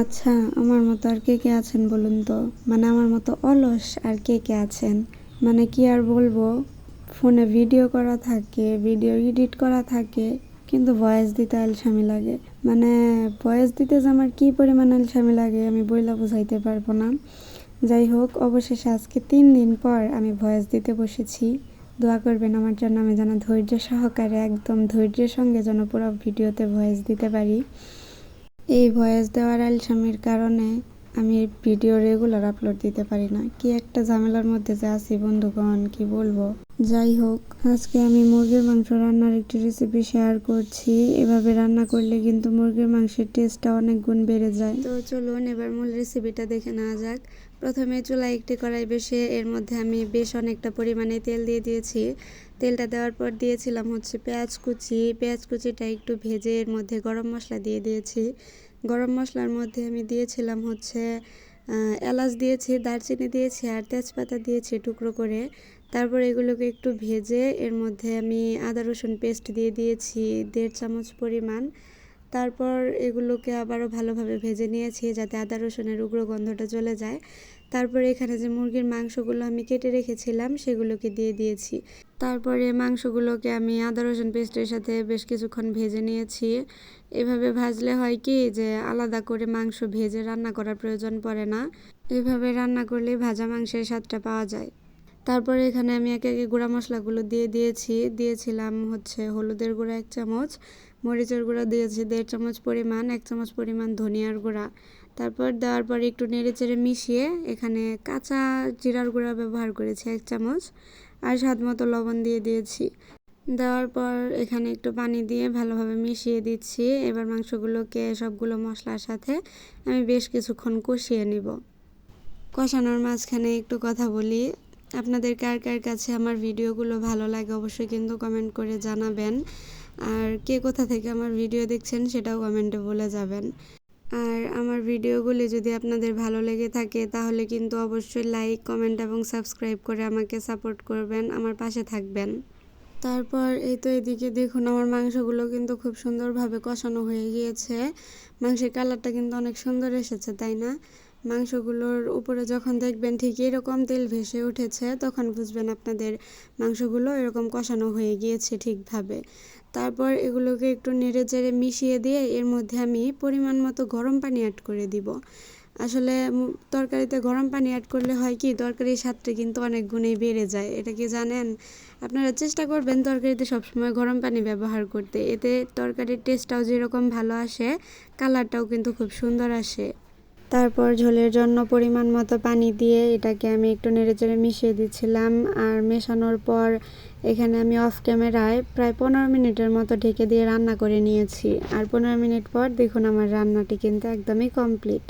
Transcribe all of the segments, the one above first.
আচ্ছা আমার মতো আর কে কে আছেন বলুন তো? মানে আমার মতো অলস আর কে কে আছেন? মানে কি আর বলব? ফোনে ভিডিও করা থাকে, ভিডিও এডিট করা থাকে, কিন্তু ভয়েস দিতে আলসামি লাগে। মানে ভয়েস দিতে যে আমার কী পরিমাণ আলসামি লাগে আমি বইলা বোঝাইতে পারব না। যাই হোক, অবশেষে আজকে তিন দিন পর আমি ভয়েস দিতে বসেছি। দোয়া করবেন আমার জন্য আমি যেন ধৈর্য সহকারে, একদম ধৈর্যের সঙ্গে যেন পুরো ভিডিওতে ভয়েস দিতে পারি। এই ভয়েস দেওয়ার আলসামির কারণে আমি ভিডিও রেগুলার আপলোড দিতে পারি না। কি একটা ঝামেলার মধ্যে যে আছি বন্ধুগণ, কি বলব? যাই হোক, আজকে আমি মুরগির মাংস রান্নার একটি রেসিপি শেয়ার করছি। এভাবে রান্না করলে কিন্তু মুরগির মাংসের টেস্টটা অনেক গুণ বেড়ে যায়। তো চলুন এবার মূল রেসিপিটা দেখে নেওয়া যাক। প্রথমে চুলায় একটি কড়াই বসে এর মধ্যে আমি বেশ অনেকটা পরিমাণে তেল দিয়ে দিয়েছি। তেলটা দেওয়ার পর দিয়েছিলাম হচ্ছে পেঁয়াজ কুচি। পেঁয়াজ কুচিটা একটু ভেজে এর মধ্যে গরম মশলা দিয়ে দিয়েছি। গরম মশলার মধ্যে আমি দিয়েছিলাম হচ্ছে এলাচ দিয়েছি, দারচিনি দিয়েছি আর তেজপাতা দিয়েছি টুকরো করে। তারপর এগুলোকে একটু ভেজে এর মধ্যে আমি আদা রসুন পেস্ট দিয়ে দিয়েছি, দেড় চামচ পরিমাণ। তারপর এগুলোকে আবারও ভালোভাবে ভেজে নিয়েছি যাতে আদা রসুনের উগ্র গন্ধটা চলে যায়। তারপরে এখানে যে মুরগির মাংসগুলো আমি কেটে রেখেছিলাম, সেগুলোকে দিয়ে দিয়েছি। তারপরে মাংসগুলোকে আমি আদা রসুন পেস্টের সাথে বেশ কিছুক্ষণ ভেজে নিয়েছি। এভাবে ভাজলে হয় কি যে আলাদা করে মাংস ভেজে রান্না করার প্রয়োজন পড়ে না। এভাবে রান্না করলে ভাজা মাংসের স্বাদটা পাওয়া যায়। তারপরে এখানে আমি একে একে গুঁড়া মশলাগুলো দিয়ে দিয়েছি। দিয়েছিলাম হচ্ছে হলুদের গুঁড়া এক চামচ মরিচের গুঁড়া দিয়েছি, দেড় চামচ পরিমাণ, এক চামচ পরিমাণ ধনিয়ার গুঁড়া। তারপর দেওয়ার পর একটু নেড়ে চেড়ে মিশিয়ে এখানে কাঁচা জিরার গুঁড়া ব্যবহার করেছি, এক চামচ, আর স্বাদ মতো লবণ দিয়ে দিয়েছি। দেওয়ার পর এখানে একটু পানি দিয়ে ভালোভাবে মিশিয়ে দিচ্ছি। এবার মাংসগুলোকে সবগুলো মশলার সাথে আমি বেশ কিছুক্ষণ কষিয়ে নিব। কষানোর মাঝখানে একটু কথা বলি। আপনাদের কার কার কাছে আমার ভিডিওগুলো ভালো লাগে অবশ্যই কিন্তু কমেন্ট করে জানাবেন। আর কে কোথা থেকে আমার ভিডিও দেখছেন সেটাও কমেন্টে বলে যাবেন। আর আমার ভিডিওগুলি যদি আপনাদের ভালো লেগে থাকে তাহলে কিন্তু অবশ্যই লাইক কমেন্ট এবং সাবস্ক্রাইব করে আমাকে সাপোর্ট করবেন, আমার পাশে থাকবেন। তারপর এই তো এদিকে দেখুন আমার মাংসগুলো কিন্তু খুব সুন্দরভাবে কষানো হয়ে গিয়েছে। মাংসের কালারটা কিন্তু অনেক সুন্দর এসেছে, তাই না? মাংসগুলোর উপরে যখন দেখবেন ঠিক এরকম তেল ভেসে উঠেছে, তখন বুঝবেন আপনাদের মাংসগুলো এরকম কষানো হয়ে গিয়েছে ঠিকভাবে। তারপর এগুলোকে একটু নেড়ে চেড়ে মিশিয়ে দিয়ে এর মধ্যে আমি পরিমাণ মতো গরম পানি অ্যাড করে দিব। আসলে তরকারিতে গরম পানি অ্যাড করলে হয় কি, তরকারির স্বাদটা কিন্তু অনেক গুণেই বেড়ে যায়। এটা কি জানেন? আপনারা চেষ্টা করবেন তরকারিতে সবসময় গরম পানি ব্যবহার করতে। এতে তরকারির টেস্টটাও যেরকম ভালো আসে কালারটাও কিন্তু খুব সুন্দর আসে। তারপর ঝোলের জন্য পরিমাণ মতো পানি দিয়ে এটাকে আমি একটু নেড়েচেড়ে মিশিয়ে দিচ্ছিলাম। আর মেশানোর পর এখানে আমি অফ ক্যামেরায় প্রায় পনেরো মিনিটের মতো ঢেকে দিয়ে রান্না করে নিয়েছি। আর পনেরো মিনিট পর দেখুন আমার রান্নাটি কিন্তু একদমই কমপ্লিট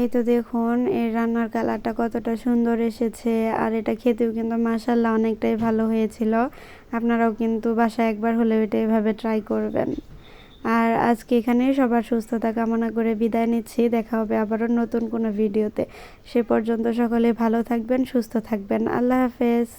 এই তো দেখুন এই রান্নার কালারটা কতটা সুন্দর এসেছে। আর এটা খেতেও কিন্তু মাসাল্লাহ অনেকটাই ভালো হয়েছিল। আপনারাও কিন্তু বাসায় একবার হলেও এটা এভাবে ট্রাই করবেন। আর আজকে এখানে সবার সুস্থতা কামনা করে বিদায় নিচ্ছি। দেখা হবে আবারও নতুন কোনো ভিডিওতে। সে পর্যন্ত সকলে ভালো থাকবেন, সুস্থ থাকবেন। আল্লাহ হাফেজ।